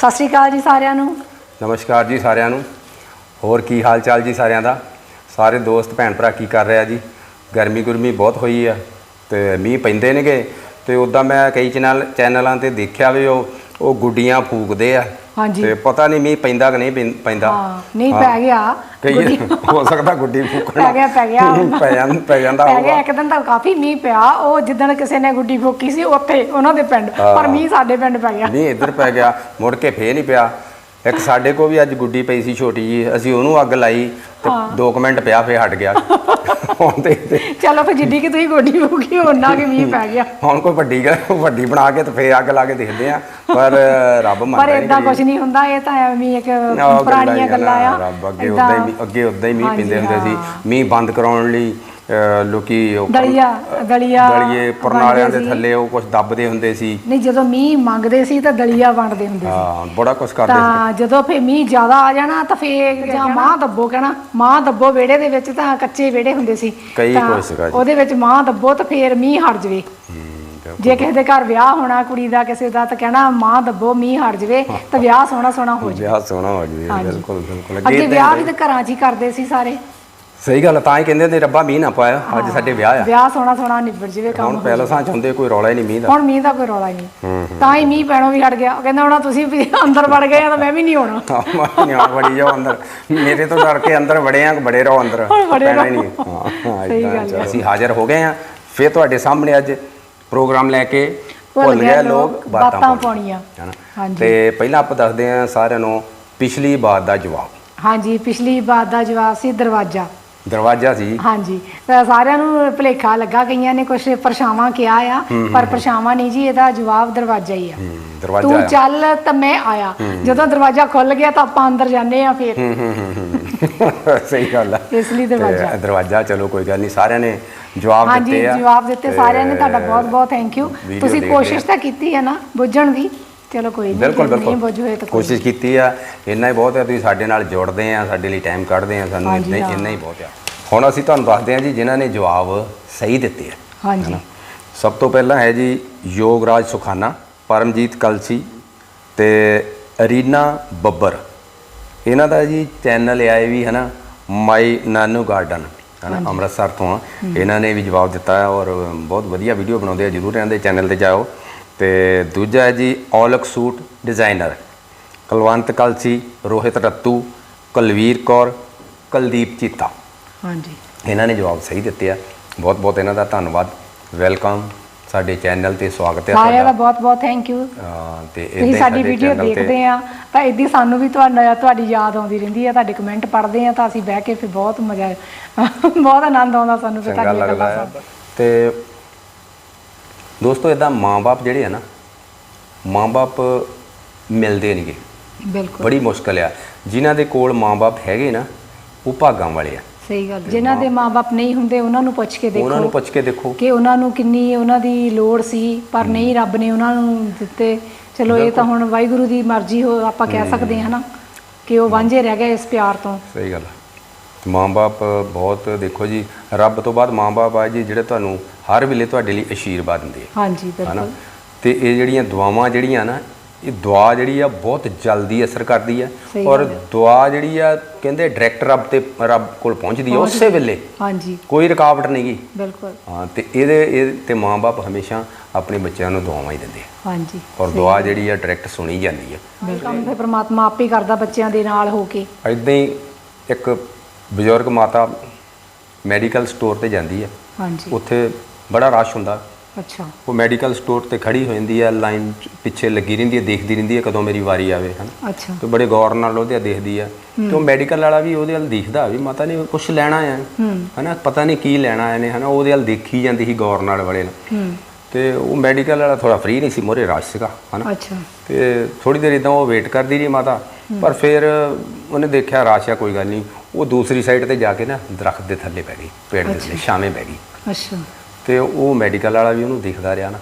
ਸਤਿ ਸ਼੍ਰੀ ਅਕਾਲ ਜੀ ਸਾਰਿਆਂ ਨੂੰ। ਨਮਸਕਾਰ ਜੀ ਸਾਰਿਆਂ ਨੂੰ। ਹੋਰ ਕੀ ਹਾਲ ਚਾਲ ਜੀ ਸਾਰਿਆਂ ਦਾ? ਸਾਰੇ ਦੋਸਤ ਭੈਣ ਭਰਾ ਕੀ ਕਰ ਰਿਹਾ ਜੀ? ਗਰਮੀ ਗੁਰਮੀ ਬਹੁਤ ਹੋਈ ਆ ਤੇ ਮੀਂਹ ਪੈਂਦੇ ਨੇਗੇ ਤੇ ਉਦਾਂ ਮੈਂ ਕਈ ਚੈਨਲ ਚੈਨਲਾਂ ਤੇ ਦੇਖਿਆ ਵੀ ਉਹ ਉਹ ਗੁੱਡੀਆਂ ਫੂਕਦੇ ਆ। ਹਾਂਜੀ। ਤੇ ਪਤਾ ਨਹੀਂ ਮੀਂਹ ਪੈਂਦਾ ਕਿ ਨਹੀਂ ਪੈਂ- ਪੈਂਦਾ। ਹਾਂ ਨਹੀਂ। ਪੈ ਗਿਆ। ਕਈ ਹੋ ਸਕਦਾ ਗੁੱਡੀ ਫੂਕਣਾ ਪੈ ਗਿਆ ਪੈ ਗਿਆ। ਪੈ ਜਾਂਦਾ ਪੈ ਜਾਂਦਾ ਪੈ ਗਿਆ ਇੱਕ ਦਿਨ ਤਾਂ ਕਾਫੀ ਮੀਂਹ ਪਿਆ ਉਹ ਜਿੱਦਣ ਕਿਸੇ ਨੇ ਗੁੱਡੀ ਫੋਕੀ ਸੀ ਉੱਥੇ ਉਹਨਾਂ ਦੇ ਪਿੰਡ ਪਰ। ਮੀਂਹ ਸਾਡੇ ਪਿੰਡ ਪੈ ਗਿਆ। ਨਹੀਂ ਇੱਧਰ ਪੈ ਗਿਆ ਮੁੜ ਕੇ ਫੇਰ ਨਹੀਂ ਪਿਆ। ਇੱਕ ਸਾਡੇ ਕੋ ਵੀ ਅੱਜ ਗੁੱਡੀ ਪਈ ਸੀ ਛੋਟੀ ਜੀ ਅਸੀਂ ਉਹਨੂੰ ਅੱਗ ਲਾਈ ਤੇ 2 ਮਿੰਟ ਪਿਆ ਫੇਰ ਹਟ ਗਿਆ। ਹੁਣ ਤੇ ਚਲੋ ਫਿਰ ਜਿੱਡੀ ਕਿ ਤੁਸੀਂ ਗੁੱਡੀ ਫੋਕੀ ਉਹਨਾਂ ਕੇ ਮੀਂਹ ਪੈ ਗਿਆ। ਹੁਣ ਕੋਈ ਵੱਡੀ ਗੱਲ ਵੱਡੀ ਬਣਾ ਕੇ ਤੇ ਫੇਰ ਅੱਗ ਲਾ ਕੇ ਦੇਖਦੇ ਆ ਪਰ ਰੱਬ ਪਰ ਮੰਨਦਾ ਨਹੀਂ ਇਦਾਂ ਕੁਝ ਨਹੀਂ ਹੁੰਦਾ ਇਹ ਤਾਂ ਐਵੇਂ ਇੱਕ ਪੁਰਾਣੀਆਂ ਗੱਲਾਂ ਆ। ਰੱਬ ਅੱਗੇ ਉਦਾਂ ਹੀ ਅੱਗੇ ਉਦਾਂ ਹੀ ਮੀਂਹ ਪੈਂਦੇ ਹੁੰਦੇ ਸੀ। ਮੀਂਹ ਬੰਦ ਕਰਾਉਣ ਲਈ ਅਹ, ਲੋਕੀ ਉਹ ਦਲੀਆ ਦਲੀਆ ਦਲੀਏ ਪਰਨਾਲਿਆਂ ਵੰਡਦੇ ਦੇ ਸੀ। ਥੱਲੇ ਉਹ ਕੁਝ ਦੱਬਦੇ ਹੁੰਦੇ ਸੀ। ਨਹੀਂ ਜਦੋਂ ਮੀਂਹ ਮੰਗਦੇ ਸੀ ਤਾਂ ਦਲੀਆ ਵੰਡਦੇ ਹੁੰਦੇ ਸੀ। ਹਾਂ ਬੜਾ ਕੁਝ ਕਰਦੇ ਸੀ। ਤਾਂ ਜਦੋਂ ਫੇ ਮੀਂਹ ਜ਼ਿਆਦਾ ਆ ਜਾਣਾ ਤਾਂ ਫੇ ਜਾਂ ਮਾਂ ਦੱਬੋ ਕਹਿਣਾ। ਮਾਂ ਦੱਬੋ ਵਿਹੜੇ ਦੇ ਵਿੱਚ ਤਾਂ ਕੱਚੇ ਵਿਹੜੇ ਹੁੰਦੇ ਸੀ। ਕਈ ਤਾਂ ਕੁਛ ਸੀਗਾ ਜੀ। ਉਹਦੇ ਵਿੱਚ ਮਾਂ ਦੱਬੋ ਤਾਂ ਫੇਰ ਮੀਂਹ ਹਟ ਜਵੇ। ਹੂੰ, ਬਿਲਕੁਲ। ਜੇ ਕਿਸੇ ਦੇ ਘਰ ਵਿਆਹ ਹੋਣਾ ਕੁੜੀ ਦਾ ਕਿਸੇ ਦਾ ਤਾਂ ਕਹਿਣਾ ਮਾਂ ਦੱਬੋ ਮੀਂਹ ਹਟ ਜਵੇ ਤਾਂ ਵਿਆਹ ਸੋਹਣਾ ਸੋਹਣਾ ਹੋ ਜਾਵੇ। ਵਿਆਹ ਸੋਹਣਾ ਹੋ ਜਵੇ ਹਾਂਜੀ। ਬਿਲਕੁਲ ਬਿਲਕੁਲ। ਅੱਗੇ ਏਦਾਂ ਹੀ ਵਿਆਹ ਵੀ ਤਾਂ ਘਰਾਂ 'ਚ ਹੀ ਕਰਦੇ ਸੀ ਸਾਰੇ। ਸਹੀ ਗੱਲ ਆ, ਤਾਂ ਹੀ ਕਹਿੰਦੇ ਨੇ ਰੱਬਾ ਮੀਂਹ ਨਾ ਪਾਇਆ ਅੱਜ ਸਾਡੇ ਵਿਆਹ ਆ। ਵਿਆਹ ਸੋਹਣਾ ਸੋਹਣਾ ਨਿਬੜ ਜਵੇ ਕੰਮ ਹੁਣ ਪੈਲਸਾਂ ਚ ਹੁੰਦੇ ਕੋਈ ਰੌਲਾ ਹੀ ਨਹੀਂ ਮੀਂਹ ਦਾ। ਹੁਣ ਮੀਂਹ ਦਾ ਕੋਈ ਰੌਲਾ ਹੀ ਨਹੀਂ। ਤਾਂ ਹੀ ਮੀਂਹ ਪੈਣੋਂ ਵੀ ਹਟ ਗਿਆ। ਉਹ ਕਹਿੰਦਾ ਹੁਣ ਤੁਸੀਂ ਵੀ ਅੰਦਰ ਵੜ ਗਏ ਆ ਤਾਂ ਮੈਂ ਵੀ ਨਹੀਂ ਆਉਣਾ। ਆਹ ਨਿਆਣ ਵੜੀ ਜਾਓ ਅੰਦਰ। ਮੇਰੇ ਤੋਂ ਡਰ ਕੇ ਅੰਦਰ ਵੜੇ ਆ ਬੜੇ ਰਹੋ ਅੰਦਰ। ਹੁਣ ਪੈਣਾ ਹੀ ਰਹੋ। ਨਹੀਂ। ਹਾਂ ਸਹੀ ਏਦਾਂ ਗੱਲ। ਅਸੀਂ ਹਾਜ਼ਰ ਹੋ ਗਏ ਆ। ਫਿਰ ਤੁਹਾਡੇ ਸਾਹਮਣੇ ਅੱਜ ਪ੍ਰੋਗਰਾਮ ਲੈ ਕੇ ਭੁੱਲ ਗਏ ਲੋਕ ਬਾਤਾਂ ਪਾਉਣੀਆਂ। ਪਾਉਣੀਆਂ। ਹੈਨਾ ਹਾਂਜੀ। ਤੇ ਪਹਿਲਾਂ ਆਪਾਂ ਦੱਸਦੇ ਆ ਸਾਰਿਆਂ ਨੂੰ ਪਿਛਲੀ ਬਾਤ ਦਾ ਜਵਾਬ। ਹਾਂਜੀ ਪਿਛਲੀ ਬਾਤ ਦਾ ਜਵਾਬ ਸੀ ਦਰਵਾਜ਼ਾ। ਦਰਵਾਜ਼ਾ ਸੀ। ਹਾਂਜੀ। ਤਾਂ ਸਾਰਿਆਂ ਨੂੰ ਭੁਲੇਖਾ ਲੱਗਾ ਕਈਆਂ ਨੇ ਕੁਝ ਪਰਛਾਵਾਂ ਕਿਹਾ ਆ ਪਰ ਪਰਛਾਵਾਂ ਨਹੀਂ ਜੀ ਇਹਦਾ ਜਵਾਬ ਦਰਵਾਜ਼ਾ ਹੀ ਆ। ਦਰਵਾਜ਼ਾ ਤੂੰ ਆ। ਚੱਲ ਤਾਂ ਮੈਂ ਆਇਆ। ਜਦੋਂ ਦਰਵਾਜ਼ਾ ਖੁੱਲ ਗਿਆ ਤਾਂ ਆਪਾਂ ਅੰਦਰ ਜਾਂਦੇ ਆ ਫੇਰ। ਸਹੀ ਗੱਲ ਆ। ਇਸ ਲਈ ਦਰਵਾਜ਼ਾ। ਦਰਵਾਜ਼ਾ ਚਲੋ ਕੋਈ ਗੱਲ ਨਹੀਂ ਸਾਰਿਆਂ ਨੇ ਜਵਾਬ ਹਾਂਜੀ ਦਿੱਤੇ ਆ। ਜਵਾਬ ਦਿੱਤੇ ਸਾਰਿਆਂ ਨੇ ਤੁਹਾਡਾ ਬਹੁਤ ਬਹੁਤ ਥੈਂਕ ਯੂ ਤੁਸੀਂ ਕੋਸ਼ਿਸ਼ ਤਾਂ ਕੀਤੀ ਹੈ ਨਾ ਬੁੱਝਣ ਦੀ। ਚਲੋ ਕੋਈ ਨਹੀਂ ਬਿਲਕੁਲ ਨਹੀਂ ਬਿਲਕੁਲ ਤਾਂ ਕੋਈ ਕੋਸ਼ਿਸ਼ ਕੀਤੀ ਆ ਇੰਨਾ ਹੀ ਬਹੁਤ ਹੈ ਤੁਸੀਂ ਸਾਡੇ ਨਾਲ ਜੁੜਦੇ ਆ ਸਾਡੇ ਲਈ ਟਾਈਮ ਕੱਢਦੇ ਆ ਸਾਨੂੰ ਹਾਂਜੀ, ਇੰਨਾ ਹੀ ਹਾਂ। ਇੰਨਾ ਹੀ ਬਹੁਤ ਆ। ਹੁਣ ਅਸੀਂ ਤੁਹਾਨੂੰ ਦੱਸਦੇ ਆ ਜੀ ਜਿਨ੍ਹਾਂ ਨੇ ਜਵਾਬ ਸਹੀ ਦਿੱਤੇ ਆ ਹਾਂਜੀ। ਸਭ ਤੋਂ ਪਹਿਲਾਂ ਹੈ ਜੀ ਯੋਗਰਾਜ ਸੁਖਾਨਾ ਪਰਮਜੀਤ ਕਲਸੀ ਤੇ ਅਰੀਨਾ ਬੱਬਰ। ਇਹਨਾਂ ਦਾ ਜੀ ਚੈਨਲ ਆਏ ਵੀ ਹੈ ਨਾ ਮਾਈ ਨਾਨੂ ਗਾਰਡਨ ਹੈ ਨਾ ਅੰਮ੍ਰਿਤਸਰ ਤੋਂ ਆ। ਇਹਨਾਂ ਨੇ ਵੀ ਜਵਾਬ ਦਿੱਤਾ ਹੈ ਔਰ ਬਹੁਤ ਵਧੀਆ ਵੀਡੀਓ ਬਣਾਉਂਦੇ ਆ ਜਰੂਰ ਇਹਨਾਂ ਦੇ ਚੈਨਲ ਤੇ ਜਾਓ। ਤੇ ਦੂਜਾ ਹੈ ਜੀ ਔਲਕ ਸੂਟ ਡਿਜ਼ਾਈਨਰ ਕੁਲਵੰਤ ਕਲਸੀ ਰੋਹਿਤ ਰੱਤੂ ਕੁਲਵੀਰ ਕੌਰ ਕੁਲਦੀਪ ਚੀਤਾ। ਹਾਂਜੀ। ਇਹਨਾਂ ਨੇ ਜਵਾਬ ਸਹੀ ਦਿੱਤੇ ਆ। ਬਹੁਤ ਬਹੁਤ ਇਹਨਾਂ ਦਾ ਧੰਨਵਾਦ। ਵੈਲਕਮ ਸਾਡੇ ਚੈਨਲ ਤੇ ਸਵਾਗਤ ਹੈ ਸਾਰਿਆਂ ਦਾ ਤੁਹਾਡਾ ਬਹੁਤ ਬਹੁਤ ਥੈਂਕ ਯੂ ਤੇ ਤੁਸੀਂ ਸਾਡੀ ਵੀਡੀਓ ਦੇਖਦੇ ਆ ਤਾਂ ਇਦਾਂ ਸਾਨੂੰ ਵੀ ਤੁਹਾਡਾ ਤੁਹਾਡੀ ਯਾਦ ਆਉਂਦੀ ਰਹਿੰਦੀ ਹੈ ਤੁਹਾਡੇ ਕਮੈਂਟ ਪੜ੍ਹਦੇ ਆ ਤਾਂ ਅਸੀਂ ਬਹਿ ਕੇ ਫਿਰ ਬਹੁਤ ਮਜ਼ਾ ਬਹੁਤ ਆਨੰਦ ਆਉਂਦਾ ਸਾਨੂੰ ਫਿਰ ਲੱਗਦਾ ਗੱਲਾਂ। ਤੇ ਦੋਸਤੋ ਇਦਾਂ ਮਾਂ-ਬਾਪ ਜਿਹੜੇ ਆ ਨਾ ਮਾਂ-ਬਾਪ ਮਿਲਦੇ ਨਹੀਂਗੇ। ਬਿਲਕੁਲ। ਬੜੀ ਮੁਸ਼ਕਲ ਆ। ਜਿਨ੍ਹਾਂ ਦੇ ਕੋਲ ਮਾਂ-ਬਾਪ ਹੈਗੇ ਨਾ ਉਹ ਭਾਗਾਂ ਵਾਲੇ ਆ। ਸਹੀ ਗੱਲ। ਜਿਨ੍ਹਾਂ ਦੇ ਮਾਪੇ ਨਹੀਂ ਹੁੰਦੇ ਉਹਨਾਂ ਨੂੰ ਪੁੱਛ ਕੇ ਉਹਨਾਂ ਨੂੰ ਦੇਖੋ ਪੁੱਛ ਕੇ ਦੇਖੋ। ਕਿ ਉਹਨਾਂ ਨੂੰ ਕਿੰਨੀ ਉਹਨਾਂ ਦੀ ਲੋੜ ਸੀ ਪਰ ਨਹੀਂ ਰੱਬ ਨੇ ਉਹਨਾਂ ਨੂੰ ਦਿੱਤੇ। ਚਲੋ ਇਹ ਤਾਂ ਹੁਣ ਵਾਹਿਗੁਰੂ ਦੀ ਮਰਜ਼ੀ ਹੋ ਆਪਾਂ ਕਹਿ ਸਕਦੇ ਹਾਂ ਨਾ ਕਿ ਉਹ ਵਾਂਝੇ ਰਹਿ ਗਏ ਇਸ ਪਿਆਰ ਤੋਂ। ਸਹੀ ਗੱਲ ਹੈ ਮਾਂ-ਬਾਪ ਬਹੁਤ ਦੇਖੋ ਜੀ ਰੱਬ ਤੋਂ ਬਾਅਦ ਮਾਂ-ਬਾਪ ਆ ਜੀ ਜਿਹੜੇ ਤੁਹਾਨੂੰ ਹਰ ਵੇਲੇ ਤੁਹਾਡੇ ਲਈ ਆਸ਼ੀਰਵਾਦ ਦਿੰਦੇ ਆ। ਹਾਂਜੀ ਬਿਲਕੁਲ। ਤੇ ਇਹ ਜਿਹੜੀਆਂ ਦੁਆਵਾਂ ਜਿਹੜੀਆਂ ਨਾ ਇਹ ਦੁਆ ਜਿਹੜੀ ਆ ਬਹੁਤ ਜਲਦੀ ਅਸਰ ਕਰਦੀ ਆ। ਔਰ। ਦੁਆ ਜਿਹੜੀ ਆ ਕਹਿੰਦੇ ਡਾਇਰੈਕਟ ਰੱਬ ਤੇ ਰੱਬ ਕੋਲ ਪਹੁੰਚਦੀ ਆ ਉਸੇ ਵੇਲੇ। ਹਾਂਜੀ। ਕੋਈ ਰੁਕਾਵਟ ਨਹੀਂਗੀ ਬਿਲਕੁਲ। ਹਾਂ ਤੇ ਇਹਦੇ ਇਹ ਤੇ ਮਾਂ-ਬਾਪ ਹਮੇਸ਼ਾ ਆਪਣੇ ਬੱਚਿਆਂ ਨੂੰ ਦੁਆਵਾਂ ਹੀ ਦਿੰਦੇ ਆ। ਹਾਂਜੀ ਔਰ ਦੁਆ ਜਿਹੜੀ ਆ ਡਾਇਰੈਕਟ ਸੁਣੀ ਜਾਂਦੀ ਆ। ਬਿਲਕੁਲ। ਫਿਰ ਪ੍ਰਮਾਤਮਾ ਆਪੇ ਕਰਦਾ ਬੱਚਿਆਂ ਦੇ ਨਾਲ ਹੋ ਕੇ। ਇਦਾਂ ਹੀ ਇੱਕ ਬਜ਼ੁਰਗ ਮਾਤਾ ਮੈਡੀਕਲ ਸਟੋਰ ਤੇ ਜਾਂਦੀ ਆ ਹਾਂਜੀ। ਉੱਥੇ ਬੜਾ ਰਸ਼ ਹੁੰਦਾ। ਅੱਛਾ। ਉਹ ਮੈਡੀਕਲ ਸਟੋਰ ਤੇ ਖੜੀ ਹੋ ਜਾਂਦੀ ਹੈ ਲਾਈਨ ਪਿੱਛੇ ਲੱਗੀ ਰਹਿੰਦੀ ਹੈ ਦੇਖਦੀ ਰਹਿੰਦੀ ਹੈ ਕਦੋਂ ਮੇਰੀ ਵਾਰੀ ਆਵੇ ਹਨ। ਅੱਛਾ। ਤੇ ਬੜੇ ਗੌਰ ਨਾਲ ਉਹਦੇ ਦੇਖਦੀ ਆ ਤੇ ਉਹ ਮੈਡੀਕਲ ਵਾਲਾ ਵੀ ਉਹਦੇ ਵੱਲ ਦੇਖਦਾ ਵੀ ਮਾਤਾ ਨੇ ਕੁਝ ਲੈਣਾ ਹੂੰ। ਹਨਾ ਪਤਾ ਨਹੀਂ ਕੀ ਲੈਣਾ ਆਏ ਨੇ ਹਨਾ ਉਹਦੇ ਵੱਲ ਦੇਖੀ ਜਾਂਦੀ ਸੀ ਗੌਰ ਨਾਲ ਵਾਲੇ ਨੂੰ ਹੂੰ। ਤੇ ਉਹ ਮੈਡੀਕਲ ਵਾਲਾ ਥੋੜਾ ਫ੍ਰੀ ਨਹੀਂ ਸੀ ਮੋਰੇ ਰਸ਼ ਸੀਗਾ ਹਨਾ। ਅੱਛਾ। ਤੇ ਥੋੜੀ ਦੇਰ ਇਦਾਂ ਉਹ ਵੇਟ ਕਰਦੀ ਰਹੀ ਮਾਤਾ। ਪਰ ਫਿਰ ਉਹਨੇ ਦੇਖਿਆ ਰਾਸ਼ਾ ਕੋਈ ਗੱਲ ਨਹੀਂ। ਉਹ ਦੂਸਰੀ ਸਾਈਡ ਤੇ ਜਾ ਕੇ ਨਾ ਦਰਖਤ ਦੇ ਥੱਲੇ ਪੈ ਗਈ ਪੇੜ ਦੇ ਥੱਲੇ ਛਾਵੇਂ ਪੈ ਗਈ। ਅੱਛਾ। ਤੇ ਉਹ ਮੈਡੀਕਲ ਵਾਲਾ ਵੀ ਉਹਨੂੰ ਦੇਖਦਾ ਰਿਹਾ ਨਾ।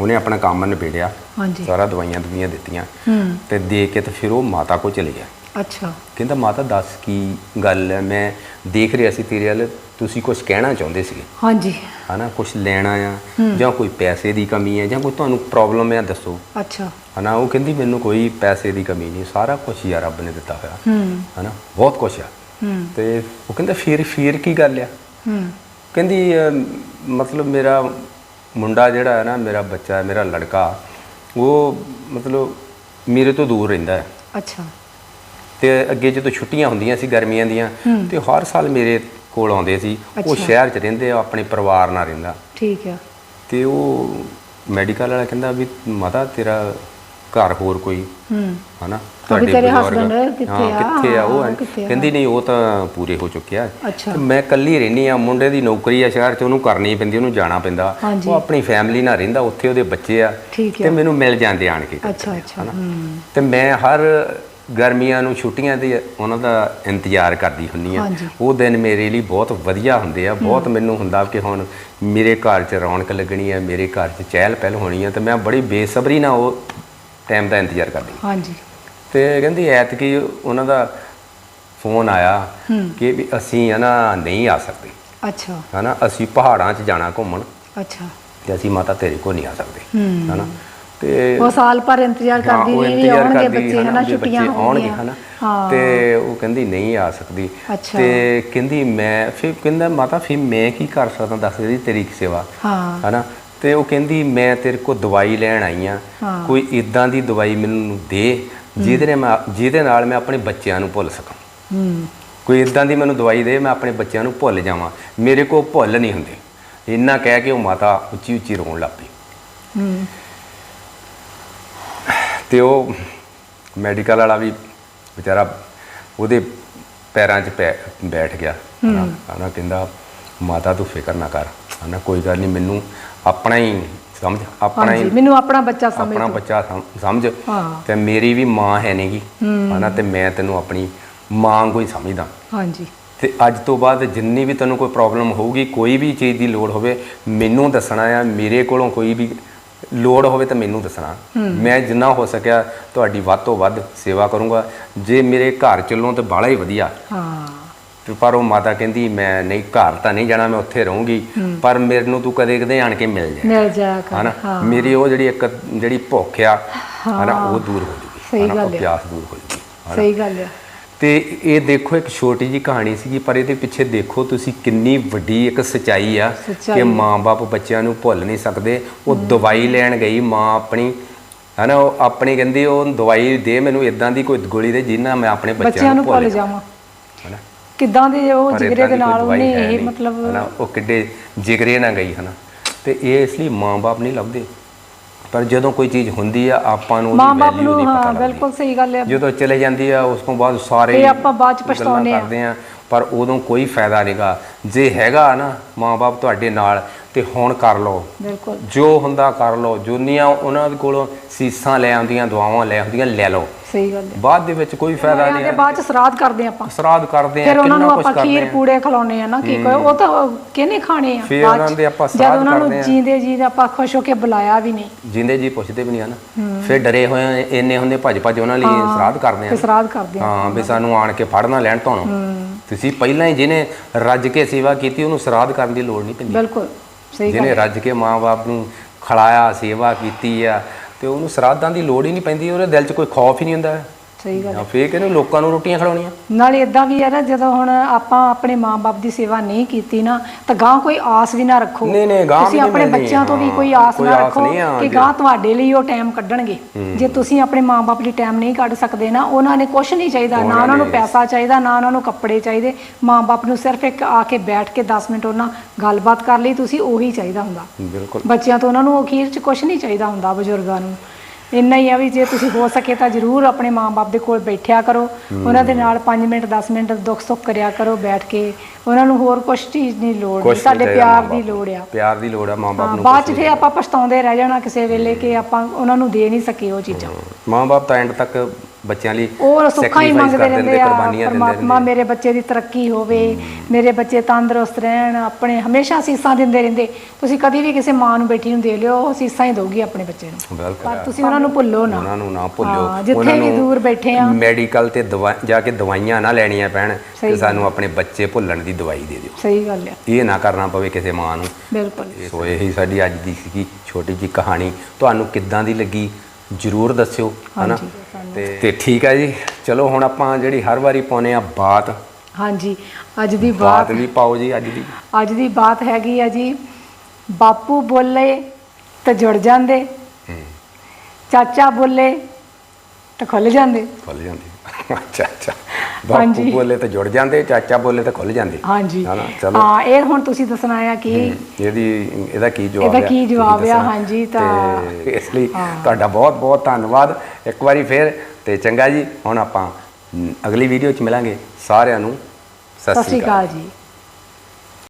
ਉਹਨੇ ਆਪਣਾ ਕੰਮ ਨਿਬੇੜਿਆ ਹਾਂਜੀ। ਸਾਰਾ ਦਵਾਈਆਂ ਦੁਨੀਆਂ ਦਿੱਤੀਆਂ। ਹੂੰ। ਤੇ ਦੇ ਕੇ ਤੇ ਫਿਰ ਉਹ ਮਾਤਾ ਕੋ ਚਲੇ ਗਿਆ। ਅੱਛਾ। ਕਹਿੰਦਾ ਮਾਤਾ ਦੱਸ ਕੀ ਗੱਲ ਹੈ? ਮੈਂ ਦੇਖ ਰਿਹਾ ਸੀ ਤੇਰੇ ਵੱਲ ਤੁਸੀਂ ਕੁਝ ਕਹਿਣਾ ਚਾਹੁੰਦੇ ਸੀਗੇ? ਹਾਂਜੀ। ਹਨਾ ਕੁਝ ਲੈਣਾ ਆ ਜਾਂ ਕੋਈ ਪੈਸੇ ਦੀ ਕਮੀ ਹੈ ਜਾਂ ਕੋਈ ਤੁਹਾਨੂੰ ਪ੍ਰੋਬਲਮ ਹੈ ਦੱਸੋ। ਅੱਛਾ। ਹਨਾ ਉਹ ਕਹਿੰਦੀ ਮੈਨੂੰ ਕੋਈ ਪੈਸੇ ਦੀ ਕਮੀ ਨਹੀਂ ਸਾਰਾ ਕੁਝ ਆ ਰੱਬ ਨੇ ਦਿੱਤਾ ਹੋਇਆ। ਹਨਾ ਬਹੁਤ ਕੁਝ ਆ। ਤੇ ਉਹ ਕਹਿੰਦਾ ਫਿਰ ਫਿਰ ਕੀ ਗੱਲ ਆ? ਕਹਿੰਦੀ ਮਤਲਬ ਮੇਰਾ ਮੁੰਡਾ ਜਿਹੜਾ ਹੈ ਨਾ ਮੇਰਾ ਬੱਚਾ ਹੈ ਮੇਰਾ ਲੜਕਾ ਉਹ ਮਤਲਬ ਮੇਰੇ ਤੋਂ ਦੂਰ ਰਹਿੰਦਾ ਹੈ। ਅੱਛਾ। ਤੇ ਅੱਗੇ ਜਦੋਂ ਛੁੱਟੀਆਂ ਹੁੰਦੀਆਂ ਸੀ ਗਰਮੀਆਂ ਦੀਆਂ। ਤੇ ਹਰ ਸਾਲ ਮੇਰੇ ਕੋਲ ਆਉਂਦੇ ਸੀ ਉਹ ਅੱਛਾ। ਸ਼ਹਿਰ 'ਚ ਰਹਿੰਦੇ ਆ ਆਪਣੇ ਪਰਿਵਾਰ ਨਾਲ ਰਹਿੰਦਾ। ਠੀਕ ਆ। ਤੇ ਉਹ ਮੈਡੀਕਲ ਵਾਲਾ ਕਹਿੰਦਾ ਵੀ ਮਾਤਾ ਤੇਰਾ ਘਰ ਹੋਰ ਕੋਈ? ਹੂੰ। ਹਨਾ? ਤੇਰੇ ਬਜ਼ੁਰਗ- husband ਕਿੱਥੇ ਹਾਂ, ਆ? ਕਿੱਥੇ ਆ ਉਹ? ਹਾਂ, ਕਿੱਥੇ ਆ? ਕਹਿੰਦੀ ਨਹੀਂ ਉਹ ਤਾਂ ਪੂਰੇ ਹੋ ਚੁੱਕਿਆ। ਅੱਛਾ। ਤੇ ਮੈਂ ਇਕੱਲੀ ਰਹਿੰਦੀ ਆ ਮੁੰਡੇ ਦੀ ਨੌਕਰੀ ਆ ਸ਼ਹਿਰ 'ਚ ਉਹਨੂੰ ਕਰਨੀ ਪੈਂਦੀ ਉਹਨੂੰ ਜਾਣਾ ਪੈਂਦਾ। ਹਾਂਜੀ। ਉਹ ਆਪਣੀ ਫੈਮਿਲੀ ਨਾਲ ਰਹਿੰਦਾ ਉੱਥੇ ਉਹਦੇ ਬੱਚੇ ਆ। ਠੀਕ ਤੇ ਮੈਨੂੰ ਮਿਲ ਜਾਂਦੇ ਆਣ ਕੇ ਅੱਛਾ ਅੱਛਾ ਹੂੰ। ਤੇ ਮੈਂ ਹਰ ਗਰਮੀਆਂ ਨੂੰ ਛੁੱਟੀਆਂ ਦੇ ਉਹਨਾਂ ਦਾ ਇੰਤਜ਼ਾਰ ਕਰਦੀ ਹੁੰਨੀ ਆ। ਉਹ ਦਿਨ ਮੇਰੇ ਲਈ ਬਹੁਤ ਵਧੀਆ ਹੁੰਦੇ ਆ। ਬਹੁਤ ਮੈਨੂੰ ਹੁੰਦਾ ਕਿ ਹੁਣ ਮੇਰੇ ਘਰ 'ਚ ਰੌਣਕ ਲੱਗਣੀ ਹੈ ਮੇਰੇ ਘਰ 'ਚ ਚਹਿਲ ਪਹਿਲ ਹੋਣੀ ਹੈ ਤੇ ਮੈਂ ਬੜੀ ਬੇਸਬਰੀ ਨਾਲ ਉਹ ਟਾਈਮ ਦਾ ਇੰਤਜ਼ਾਰ ਕਰਦੀ ਹਾਂਜੀ। ਤੇ ਕਹਿੰਦੀ ਐਤਕੀ ਉਹਨਾਂ ਦਾ ਫੋਨ ਆਇਆ ਹੂੰ। ਕਿ ਵੀ ਅਸੀਂ ਹੈ ਨਾ ਨਹੀਂ ਆ ਸਕਦੇ। ਅੱਛਾ। ਹਨਾ ਅਸੀਂ ਪਹਾੜਾਂ 'ਚ ਜਾਣਾ ਘੁੰਮਣ। ਅੱਛਾ। ਤੇ ਅਸੀਂ ਮਾਤਾ ਤੇਰੇ ਕੋਲ ਨਹੀਂ ਆ ਸਕਦੇ। ਹੂੰ। ਹਨਾ। ਤੇ ਉਹ ਸਾਲ ਭਰ ਇੰਤਜ਼ਾਰ ਕਰਦੀ ਰਹੀ ਵੀ ਆਉਣਗੇ ਬੱਚੇ ਹਨਾ, ਛੁੱਟੀਆਂ ਆਉਣਗੇ ਹਨਾ। ਤੇ ਉਹ ਕਹਿੰਦੀ ਨਹੀਂ ਆ ਸਕਦੀ। ਤੇ ਕਹਿੰਦੀ ਮੈਂ ਫਿਰ ਕਹਿੰਦਾ ਮਾਤਾ ਫਿਰ ਮੈਂ ਕੀ ਕਰ ਸਕਦਾ ਦੱਸ ਦੇ ਤੇਰੀ ਸੇਵਾ। ਹਾਂ। ਹਨਾ ਤੇ ਉਹ ਕਹਿੰਦੀ ਮੈਂ ਤੇਰੇ ਕੋਲ ਦਵਾਈ ਲੈਣ ਆਈ ਆ। ਕੋਈ ਇਦਾਂ ਦੀ ਦਵਾਈ ਮੈਨੂੰ ਦੇ ਜਿਹਦੇ ਨਾਲ ਮੈਂ ਜਿਹਦੇ ਨਾਲ ਮੈਂ ਆਪਣੇ ਬੱਚਿਆਂ ਨੂੰ ਭੁੱਲ ਸਕਾਂ। ਹੂੰ। ਕੋਈ ਇਦਾਂ ਦੀ ਮੈਨੂੰ ਦਵਾਈ ਦੇ ਮੈਂ ਆਪਣੇ ਬੱਚਿਆਂ ਨੂੰ ਭੁੱਲ ਜਾਵਾਂ। ਮੇਰੇ ਕੋਲ ਭੁੱਲ ਨਹੀਂ ਹੁੰਦੇ। ਇੰਨਾ ਕਹਿ ਕੇ ਉਹ ਮਾਤਾ ਉੱਚੀ ਉੱਚੀ ਰੋਣ ਲੱਗ ਪਈ। ਹੂੰ। ਤੇ ਉਹ ਮੈਡੀਕਲ ਵਾਲਾ ਵੀ ਵਿਚਾਰਾ ਉਹਦੇ ਪੈਰਾਂ 'ਚ ਪੈ ਬੈਠ ਗਿਆ। ਹਨਾ ਹਨਾ ਕਹਿੰਦਾ ਮਾਤਾ ਤੂੰ ਫਿਕਰ ਨਾ ਕਰ। ਹਨਾ ਕੋਈ ਗੱਲ ਨਹੀਂ ਮੈਨੂੰ ਆਪਣਾ ਹੀ ਸਮਝ ਆਪਣਾ ਹਾਂਜੀ ਹੀ ਮੈਨੂੰ ਆਪਣਾ ਬੱਚਾ ਸਮਝ ਆਪਣਾ ਬੱਚਾ ਸਮ- ਸਮਝ। ਹਾਂ। ਤੇ ਮੇਰੀ ਵੀ ਮਾਂ ਹੈ ਨਹੀਂਗੀ ਹਨਾ ਤੇ ਮੈਂ ਤੈਨੂੰ ਆਪਣੀ ਮਾਂ ਕੋਈ ਸਮਝਦਾ। ਹਾਂਜੀ। ਤੇ ਅੱਜ ਤੋਂ ਬਾਅਦ ਜਿੰਨੀ ਵੀ ਤੈਨੂੰ ਕੋਈ ਪ੍ਰੋਬਲਮ ਹੋਊਗੀ ਕੋਈ ਵੀ ਚੀਜ਼ ਦੀ ਲੋੜ ਹੋਵੇ ਮੈਨੂੰ ਦੱਸਣਾ ਆ ਮੇਰੇ ਕੋਲੋਂ ਕੋਈ ਵੀ ਲੋੜ ਹੋਵੇ ਤਾਂ ਮੈਨੂੰ ਦੱਸਣਾ। ਮੈਂ ਜਿੰਨਾ ਹੋ ਸਕਿਆ ਤੁਹਾਡੀ ਵੱਧ ਤੋਂ ਵੱਧ ਸੇਵਾ ਕਰੂੰਗਾ। ਜੇ ਮੇਰੇ ਘਰ ਚੱਲੋਂ ਤੇ ਬਾਲਾ ਹੀ ਵਧੀਆ। ਹਾਂ। ਪਰ ਉਹ ਮਾਤਾ ਕਹਿੰਦੀ ਮੈਂ ਨਹੀਂ ਘਰ ਤਾਂ ਨਹੀਂ ਜਾਣਾ ਮੈਂ ਉੱਥੇ ਰਹੂੰਗੀ। ਪਰ ਮੇਰੇ ਨੂੰ ਤੂੰ ਕਦੇ ਕਦੇ ਆਣ ਕੇ ਮਿਲ ਜਾ ਮਿਲ ਕਰ ਹਨਾ? ਹਾਂ। ਮੇਰੀ ਉਹ ਜਿਹੜੀ ਇੱਕ ਜਿਹੜੀ ਭੁੱਖ ਆ ਹਨਾ ਉਹ ਦੂਰ ਹੋ ਜੂਗੀ। ਸਹੀ ਗੱਲ ਆ। ਪਿਆਸ ਦੂਰ ਹੋ ਜੂਗੀ। ਸਹੀ ਗੱਲ ਆ। ਤੇ ਇਹ ਦੇਖੋ ਇੱਕ ਛੋਟੀ ਜੀ ਕਹਾਣੀ ਸੀਗੀ ਪਰ ਇਹਦੇ ਪਿੱਛੇ ਦੇਖੋ ਤੁਸੀਂ ਕਿੰਨੀ ਵੱਡੀ ਇੱਕ ਸਚਾਈ ਆ ਕਿ। ਮਾਂ-ਬਾਪ ਬੱਚਿਆਂ ਨੂੰ ਭੁੱਲ ਨਹੀਂ ਸਕਦੇ। ਉਹ ਦਵਾਈ ਲੈਣ ਗਈ ਮਾਂ ਆਪਣੀ ਹਨਾ ਉਹ ਆਪਣੀ ਕਹਿੰਦੀ ਉਹ ਦਵਾਈ ਦੇ ਮੈਨੂੰ ਇਦਾਂ ਦੀ ਕੋਈ ਗੋਲੀ ਦੇ ਜਿੰਨਾ ਮੈਂ ਆਪਣੇ ਬੱਚਿਆਂ ਨੂੰ ਭੁੱਲ ਜਾਵਾਂ। ਹਨਾ। ਕਿੱਦਾਂ ਦੇ ਉਹ ਜਿਗਰੇ ਦੇ ਨਾਲ ਉਹਨੇ ਇਹ ਮਤਲਬ ਹਨਾ ਉਹ ਕਿੱਡੇ ਜਿਗਰੇ ਨਾਲ ਗਈ ਹਨਾ। ਤੇ ਇਹ ਇਸ ਲਈ ਮਾਂ-ਬਾਪ ਨਹੀਂ ਲੱਭਦੇ। ਪਰ ਜਦੋਂ ਕੋਈ ਚੀਜ਼ ਹੁੰਦੀ ਆ ਆਪਾਂ ਨੂੰ ਉਹਦੀ ਮਾਂ-ਬਾਪ ਵੈਲਿਊ ਨੂੰ ਨਹੀਂ ਪਤਾ ਹਾਂ ਲੱਗਦੀ। ਬਿਲਕੁਲ ਸਹੀ ਗੱਲ ਹੈ ਜਦੋਂ ਚਲੇ ਜਾਂਦੀ ਆ ਉਸ ਤੋਂ ਬਾਅਦ ਸਾਰੇ ਤੇ ਆਪਾਂ ਬਾਅਦ ਚ ਗੱਲਾਂ ਪਛਤਾਉਂਦੇ ਆ। ਕਰਦੇ ਆ ਪਰ ਉਦੋਂ ਕੋਈ ਫਾਇਦਾ ਨਹੀਂਗਾ ਜੇ ਹੈਗਾ ਨਾ ਮਾਪੇ ਤੁਹਾਡੇ ਨਾਲ ਤੇ ਹੁਣ ਕਰ ਲਓ। ਬਿਲਕੁਲ। ਜੋ ਹੁੰਦਾ ਕਰ ਲਓ। ਜੁਨੀਆਂ ਉਹਨਾਂ ਦੇ ਕੋਲੋਂ ਸੀਸਾਂ ਲੈ ਆਉਂਦੀਆਂ ਦੁਆਵਾਂ ਲੈ ਆਉਂਦੀਆਂ ਲੈ ਲਓ। ਸਹੀ ਗੱਲ ਹੈ। ਬਾਅਦ ਦੇ ਵਿੱਚ ਕੋਈ ਫਾਇਦਾ ਨਹੀਂ ਤੇ ਹੈ। ਬਾਅਦ ਚ ਸਰਾਧ ਕਰਦੇ ਆਪਾਂ। ਸਰਾਧ ਕਰਦੇ ਆ ਫਿਰ ਉਹਨਾਂ ਨੂੰ ਆਪਾਂ ਖੀਰ ਆ ਪੂੜੇ ਖਿਲਾਉਣੇ ਆ ਨਾ ਕੀ ਕੋਈ ਉਹ ਤਾਂ ਕਿਹਨੇ ਖਾਣੇ ਆ? ਫਿਰ ਉਹਨਾਂ। ਦੇ ਆਪਾਂ ਜਦ ਸਰਾਧ ਉਹਨਾਂ ਨੂੰ ਕਰਦੇ ਆ। ਜੀਂਦੇ ਜੀ ਆਪਾਂ ਖੁਸ਼ ਹੋ ਕੇ ਬੁਲਾਇਆ ਵੀ ਨਹੀਂ। ਜਿੰਦੇ ਜੀ ਪੁੱਛਦੇ ਵੀ ਨਹੀਂ ਹਨ। ਫਿਰ ਡਰੇ ਹੋਏ ਇੰਨੇ ਹੁੰਦੇ ਭੱਜ ਭੱਜ ਉਹਨਾਂ ਲਈ ਸਰਾਧ ਕਰਦੇ ਤੇ ਆ। ਸਰਾਧ ਕਰਦੇ ਆ। ਹਾਂ ਵੀ ਸਾਨੂੰ ਆਣ ਕੇ ਫੜ ਨਾ ਲੈਣ ਤੁਹਾਨੂੰ ਤੁਸੀਂ ਪਹਿਲਾਂ ਹੀ ਜਿਹਨੇ ਰੱਜ ਕੇ ਸੇਵਾ ਕੀਤੀ ਉਹਨੂੰ ਸਰਾਧ ਕਰਨ ਦੀ ਲੋੜ ਨਹੀਂ ਪੈਂਦੀ। ਬਿਲਕੁਲ। ਜਿਹਨੇ ਰੱਜ ਕੇ ਮਾਂ-ਬਾਪ ਨੂੰ ਖਿਲਾਇਆ ਸੇਵਾ ਕੀਤੀ ਆ ਤੇ ਉਹਨੂੰ ਸਰਾਧਾਂ ਦੀ ਲੋੜ ਹੀ ਨਹੀਂ ਪੈਂਦੀ ਉਹਦੇ ਦਿਲ 'ਚ ਕੋਈ ਖੌਫ ਹੀ ਨਹੀਂ ਹੁੰਦਾ। ਸਹੀ ਗੱਲ ਜਾਂ ਫੇਰ ਕਿਹਨੂੰ? ਲੋਕਾਂ ਨੂੰ ਰੋਟੀਆਂ ਖਿਲਾਉਣੀਆਂ? ਨਾਲੇ ਇਦਾਂ ਵੀ ਹੈ ਨਾ ਜਦੋਂ ਹੁਣ ਆਪਾਂ ਆਪਣੇ ਮਾਂ-ਬਾਪ ਦੀ ਸੇਵਾ ਨਹੀਂ ਕੀਤੀ ਨਾ ਤਾਂ ਗਾਂ ਕੋਈ ਆਸ ਵੀ ਨਾ ਰੱਖੋ। ਨਹੀਂ, ਨਹੀਂ, ਗਾਂਹ ਤੁਸੀਂ ਨਹੀਂ ਆਪਣੇ ਮਿਲਣੀ, ਬੱਚਿਆਂ ਤੋਂ ਵੀ ਹਾਂ, ਕੋਈ ਆਸ ਕੋਈ ਨਾ ਆਸ ਰੱਖੋ ਨਹੀਂ ਆ ਕਿ। ਗਾਂ ਤੁਹਾਡੇ ਲਈ ਉਹ ਟਾਈਮ ਕੱਢਣਗੇ। ਜੇ ਤੁਸੀਂ ਆਪਣੇ ਮਾਂ-ਬਾਪ ਲਈ ਟਾਈਮ ਨਹੀਂ ਕੱਢ ਸਕਦੇ ਨਾ ਉਹਨਾਂ ਨੇ ਕੁਝ ਨਹੀਂ ਚਾਹੀਦਾ ਨਾ ਉਹਨਾਂ ਨੂੰ ਪੈਸਾ ਚਾਹੀਦਾ ਨਾ ਉਹਨਾਂ ਨੂੰ ਕੱਪੜੇ ਚਾਹੀਦੇ। ਮਾਂ-ਬਾਪ ਨੂੰ ਸਿਰਫ ਇੱਕ ਆ ਕੇ ਬੈਠ ਕੇ 10 ਮਿੰਟ ਉਹਨਾਂ ਗੱਲਬਾਤ ਕਰ ਲਈ ਤੁਸੀਂ ਉਹੀ ਚਾਹੀਦਾ ਹੁੰਦਾ। ਬਿਲਕੁਲ। ਬੱਚਿਆਂ ਤੋਂ ਉਹਨਾਂ ਨੂੰ ਅਖੀਰ 'ਚ ਕੁਝ ਨਹੀਂ ਚਾਹੀਦਾ ਹੁੰਦਾ ਬਜ਼ੁਰਗਾਂ ਨੂੰ। ਇੰਨਾ ਹੀ ਆ ਵੀ ਜੇ ਤੁਸੀਂ ਹੋ ਸਕੇ ਤਾਂ ਜ਼ਰੂਰ ਆਪਣੇ ਮਾਂ-ਬਾਪ ਦੇ ਕੋਲ ਬੈਠਿਆ ਕਰੋ। ਉਹਨਾਂ ਦੇ ਨਾਲ 5 ਮਿੰਟ 10 ਮਿੰਟ ਦੁੱਖ ਸੁੱਖ ਕਰਿਆ ਕਰੋ ਬੈਠ ਕੇ। ਉਹਨਾਂ ਨੂੰ ਹੋਰ ਕੁਝ ਚੀਜ਼ ਲੋੜ ਨਹੀਂ ਕੁਛ ਸਾਡੇ ਪਿਆਰ ਦੀ ਲੋੜ ਆ। ਪਿਆਰ ਦੀ ਲੋੜ ਆ ਮਾਂ-ਬਾਪ ਨੂੰ ਬਾਅਦ ਚ ਫੇਰ ਆਪਾਂ ਪਛਤਾਉਂਦੇ ਰਹਿ ਜਾਣਾ ਕਿਸੇ ਵੇਲੇ ਕਿ ਆਪਾਂ ਉਹਨਾਂ ਨੂੰ ਦੇ ਨਹੀਂ ਸਕੇ ਉਹ ਚੀਜ਼ਾਂ। ਮਾਂ-ਬਾਪ ਤਾਂ ਐਂਡ ਤੱਕ ਬੱਚਿਆਂ ਲਈ ਉਹ ਸੁੱਖਾਂ ਹੀ ਮੰਗਦੇ ਰਹਿੰਦੇ ਆ ਪਰਮਾਤਮਾ ਮੇਰੇ ਬੱਚੇ ਦੀ ਤਰੱਕੀ ਹੋਵੇ ਮੇਰੇ ਬੱਚੇ ਤੰਦਰੁਸਤ ਰਹਿਣ ਆਪਣੇ ਹਮੇਸ਼ਾ ਸੀਸਾਂ ਦਿੰਦੇ ਰਹਿੰਦੇ। ਤੁਸੀਂ ਕਦੀ ਵੀ ਕਿਸੇ ਮਾਂ ਨੂੰ ਬੇਟੀ ਨੂੰ ਦੇ ਲਿਓ ਉਹ ਸੀਸਾਂ ਹੀ ਦਊਗੀ ਆਪਣੇ ਬੱਚੇ ਨੂੰ। ਪਰ ਤੁਸੀਂ ਉਹਨਾਂ ਨੂੰ ਭੁੱਲੋ ਨਾ। ਉਹਨਾਂ ਨੂੰ ਨਾ ਭੁੱਲਿਓ ਜਿੱਥੇ ਵੀ ਦੂਰ ਬੈਠੇ ਆ। ਮੈਡੀਕਲ ਤੇ ਜਾ ਕੇ ਦਵਾਈਆਂ ਨਾ ਲੈਣੀਆਂ ਪੈਣ ਕਿ ਸਾਨੂੰ ਆਪਣੇ ਬੱਚੇ ਭੁੱਲਣ ਦੀ ਦਵਾਈ ਦੇ ਦਿਓ। ਸਹੀ ਗੱਲ ਆ। ਇਹ ਨਾ ਕਰਨਾ ਪਵੇ ਕਿਸੇ ਮਾਂ ਨੂੰ। ਬਿਲਕੁਲ। ਸੋ ਇਹੀ ਸਾਡੀ ਅੱਜ ਦੀ ਸੀਗੀ ਛੋਟੀ ਜੀ ਕਹਾਣੀ। ਤੁਹਾਨੂੰ ਕਿੱਦਾਂ ਦੀ ਲੱਗੀ ਜਰੂਰ ਦੱਸਿਓ ਹਨਾ? ਤੇ ਠੀਕ ਹੈ ਜੀ। ਚਲੋ ਹੁਣ ਆਪਾਂ ਜਿਹੜੀ ਹਰ ਵਾਰੀ ਪਾਉਨੇ ਆ ਬਾਤ। ਹਾਂਜੀ ਅੱਜ ਦੀ ਬਾਤ ਬਾਤ ਵੀ ਪਾਓ ਜੀ ਅੱਜ ਦੀ। ਅੱਜ ਦੀ ਬਾਤ ਹੈਗੀ ਆ ਜੀ ਬਾਪੂ ਬੋਲੇ ਤੇ ਜੁੜ ਜਾਂਦੇ। ਚਾਚਾ ਬੋਲੇ ਤੇ ਖੁੱਲ ਜਾਂਦੇ। ਖੁੱਲ ਜਾਂਦੀ। ਅੱਛਾ ਅੱਛਾ। ਬਾਪੂ ਬੋਲੇ ਤੇ ਜੁੜ ਜਾਂਦੇ ਚਾਚਾ ਬੋਲੇ ਤੇ ਖੁੱਲ ਜਾਂਦੇ। ਹਾਂਜੀ। ਹਨਾ ਚਲੋ। ਹਾਂ ਇਹ ਹੁਣ ਤੁਸੀਂ ਦੱਸਣਾ ਆ ਕਿ ਇਹਦੀ ਇਹਦਾ ਕੀ ਜਵਾਬ ਇਹਦਾ ਆ? ਕੀ ਤੁਸੀਂ ਜਵਾਬ ਆ? ਹਾਂਜੀ, ਤਾਂ- ਇਸ ਲਈ ਤੁਹਾਡਾ ਬਹੁਤ ਬਹੁਤ ਧੰਨਵਾਦ। ਇੱਕ ਵਾਰੀ ਫੇਰ ਤੇ ਚੰਗਾ ਜੀ। ਹੁਣ ਆਪਾਂ ਅਗਲੀ ਵੀਡੀਓ ਚ ਮਿਲਾਂਗੇ। ਸਾਰਿਆਂ ਨੂੰ ਸਤਿ ਸ਼੍ਰੀ ਅਕਾਲ ਜੀ।